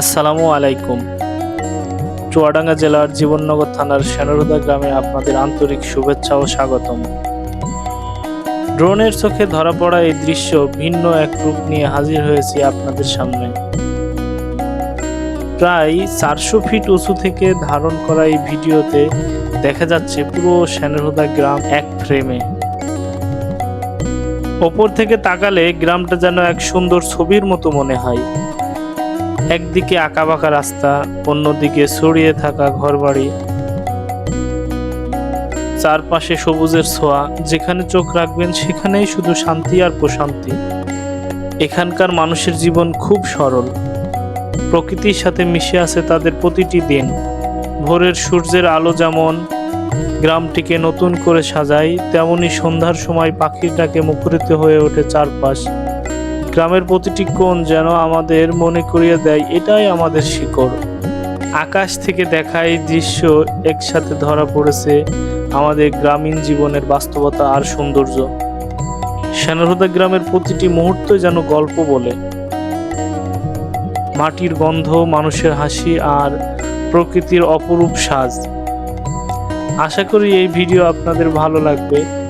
আসসালামু আলাইকুম। চুয়াডাঙ্গা জেলার জীবননগর থানার সেনরুদা গ্রামে আপনাদের আন্তরিক শুভেচ্ছা ও স্বাগতম। ড্রোনের চোখে ধরা পড়া এই দৃশ্য ভিন্ন এক রূপ নিয়ে হাজির হয়েছি আপনাদের সামনে। প্রায় চারশো ফিট উঁচু থেকে ধারণ করা এই ভিডিওতে দেখা যাচ্ছে পুরো সেনরহুদা গ্রাম এক ফ্রেমে। ওপর থেকে তাকালে গ্রামটা যেন এক সুন্দর ছবির মতো মনে হয়। একদিকে আঁকাবাঁকা রাস্তা, অন্যদিকে ছড়িয়ে থাকা ঘরবাড়ি। চারপাশে সবুজের ছোঁয়া, যেখানে চোখ রাখবেন সেখানেই শুধু শান্তি আর প্রশান্তি। এখানকার মানুষের জীবন খুব সরল। প্রকৃতির সাথে মিশে আছে তাদের প্রতিটি দিন। ভোরের সূর্যের আলো যেমন গ্রামটিকে নতুন করে সাজায়, তেমনি সন্ধ্যার সময় পাখির ডাকে মুখরিত হয়ে ওঠে চারপাশ। গ্রামের প্রতিটি কোণ যেন আমাদের মনে করিয়ে দেয়, এটাই আমাদের শিকড়। আকাশ থেকে দেখা এই দৃশ্য একসাথে ধরা পড়েছে আমাদের গ্রামীণ জীবনের বাস্তবতা আর সৌন্দর্য। সেনরহুদা গ্রামের প্রতিটি মুহূর্ত যেন গল্প বলে। মাটির গন্ধ, মানুষের হাসি আর প্রকৃতির অপরূপ সাজ। আশা করি এই ভিডিও আপনাদের ভালো লাগবে।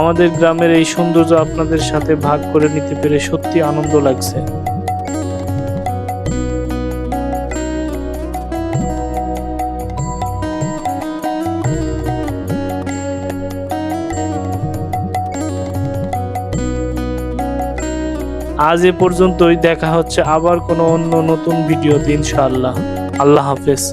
আমাদের গ্রামের এই সৌন্দর্য আপনাদের সাথে ভাগ করে নিতে পেরে সত্যি আনন্দ লাগছে। আজ এ পর্যন্তই, দেখা হচ্ছে আবার কোনো অন্য নতুন ভিডিওতে, ইনশাআল্লাহ। আল্লাহ হাফেজ।